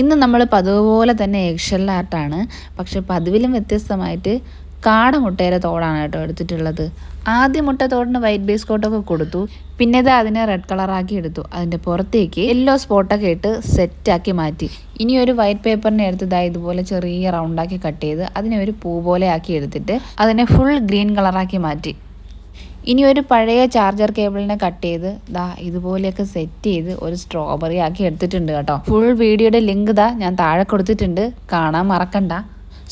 ഇന്ന് നമ്മൾ പതിവ് പോലെ തന്നെ എക്ഷൽ ആർട്ടാണ് പക്ഷെ പതിവിലും വ്യത്യസ്തമായിട്ട് കാട മുട്ടയുടെ തോടാണ് കേട്ടോ എടുത്തിട്ടുള്ളത്. ആദ്യം മുട്ട തോടിന് വൈറ്റ് ബേസ് കോട്ടൊക്കെ കൊടുത്തു. പിന്നെ ഇത് അതിനെ റെഡ് കളറാക്കി എടുത്തു. അതിന്റെ പുറത്തേക്ക് യെല്ലോ സ്പോട്ടൊക്കെ ഇട്ട് സെറ്റാക്കി മാറ്റി. ഇനി ഒരു വൈറ്റ് പേപ്പറിനെ എടുത്ത് ഇതാ ഇതുപോലെ ചെറിയ റൗണ്ടാക്കി കട്ട് ചെയ്ത് അതിനെ ഒരു പൂ പോലെ ആക്കി എടുത്തിട്ട് അതിനെ ഫുൾ ഗ്രീൻ കളറാക്കി മാറ്റി. ഇനി ഒരു പഴയ ചാർജർ കേബിളിനെ കട്ട് ചെയ്ത് ദാ ഇതുപോലെയൊക്കെ സെറ്റ് ചെയ്ത് ഒരു സ്ട്രോബെറി ആക്കി എടുത്തിട്ടുണ്ട് കേട്ടോ. ഫുൾ വീഡിയോയുടെ ലിങ്ക് ദാ ഞാൻ താഴെ കൊടുത്തിട്ടുണ്ട്. കാണാൻ മറക്കണ്ട.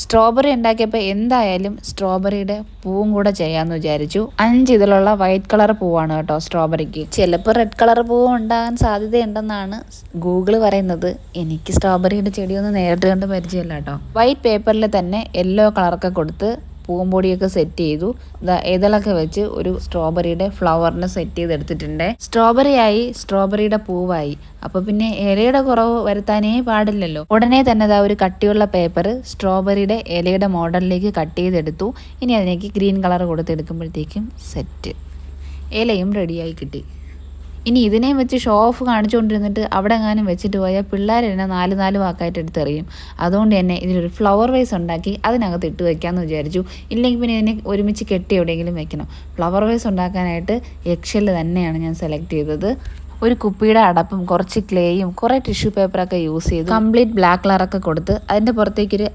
സ്ട്രോബെറി ഉണ്ടാക്കിയപ്പോൾ എന്തായാലും സ്ട്രോബെറിയുടെ പൂവും കൂടെ ചെയ്യാമെന്ന് വിചാരിച്ചു. അഞ്ച് ഇതിലുള്ള വൈറ്റ് കളർ പൂവാണ് കേട്ടോ സ്ട്രോബെറിക്ക് ചിലപ്പോൾ റെഡ് കളർ പൂവ് ഉണ്ടാകാൻ സാധ്യതയുണ്ടെന്നാണ് ഗൂഗിൾ പറയുന്നത്. എനിക്ക് സ്ട്രോബെറിയുടെ ചെടിയൊന്നും നേരിട്ട് കണ്ട് പരിചയമില്ല കേട്ടോ. വൈറ്റ് പേപ്പറിൽ തന്നെ യെല്ലോ കളറൊക്കെ കൊടുത്ത് പൂമ്പൊടിയൊക്കെ സെറ്റ് ചെയ്തു. ഇതളൊക്കെ വെച്ച് ഒരു സ്ട്രോബെറിയുടെ ഫ്ലവറിനെ സെറ്റ് ചെയ്തെടുത്തിട്ടുണ്ട്. സ്ട്രോബെറി ആയി സ്ട്രോബെറിയുടെ പൂവായി. അപ്പൊ പിന്നെ ഇലയുടെ കുറവ് വരുത്താനേ പാടില്ലല്ലോ. ഉടനെ തന്നെ ഇതാ ഒരു കട്ടിയുള്ള പേപ്പർ സ്ട്രോബെറിയുടെ ഇലയുടെ മോഡലിലേക്ക് കട്ട് ചെയ്തെടുത്തു. ഇനി അതിലേക്ക് ഗ്രീൻ കളർ കൊടുത്തെടുക്കുമ്പോഴത്തേക്കും സെറ്റ് ഇലയും റെഡിയായി കിട്ടി. ഇനി ഇതിനെയും വെച്ച് ഷോ ഓഫ് കാണിച്ചുകൊണ്ടിരുന്നിട്ട് അവിടെ എങ്ങാനും വെച്ചിട്ട് പോയാൽ പിള്ളേർ നാല് നാല് വാക്കായിട്ട് എടുത്തെറിയും. അതുകൊണ്ട് തന്നെ ഇതിലൊരു ഫ്ലവർ വൈസ് ഉണ്ടാക്കി അതിനകത്ത് ഇട്ട് വെക്കാമെന്ന് വിചാരിച്ചു. ഇല്ലെങ്കിൽ പിന്നെ ഇതിനെ ഒരുമിച്ച് കെട്ടി എവിടെയെങ്കിലും വെക്കണം. ഫ്ലവർ വൈസ് ഉണ്ടാക്കാനായിട്ട് എക്സെൽ തന്നെയാണ് ഞാൻ സെലക്ട് ചെയ്തത്. ഒരു കുപ്പിയുടെ അടപ്പും കുറച്ച് ക്ലേയും കുറേ ടിഷ്യൂ പേപ്പറൊക്കെ യൂസ് ചെയ്ത്. കംപ്ലീറ്റ് ബ്ലാക്ക് കളറൊക്കെ കൊടുത്ത് അതിന്റെ പുറത്തേക്ക് ഒരു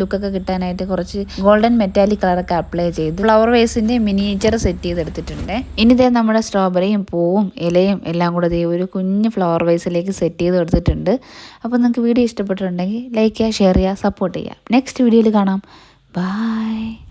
ലുക്ക് ഒക്കെ കിട്ടാനായിട്ട് കുറച്ച് ഗോൾഡൻ മെറ്റാലിക് കളറൊക്കെ അപ്ലൈ ചെയ്ത്. ഫ്ലവർ വേസിന്റെ മിനിയേച്ചർ സെറ്റ് ചെയ്തെടുത്തിട്ടുണ്ട്. ഇനി ഇതേ നമ്മുടെ സ്ട്രോബെറിയും പൂവും ഇലയും എല്ലാം കൂടെ ദേ ഒരു കുഞ്ഞ് ഫ്ലവർ വേസിലേക്ക് സെറ്റ് ചെയ്ത് കൊടുത്തിട്ടുണ്ട്. അപ്പോൾ നിങ്ങൾക്ക് വീഡിയോ ഇഷ്ടപ്പെട്ടിട്ടുണ്ടെങ്കിൽ ലൈക്ക് ചെയ്യുക ഷെയർ ചെയ്യുക സപ്പോർട്ട് ചെയ്യുക. നെക്സ്റ്റ് വീഡിയോയിൽ കാണാം. ബൈ.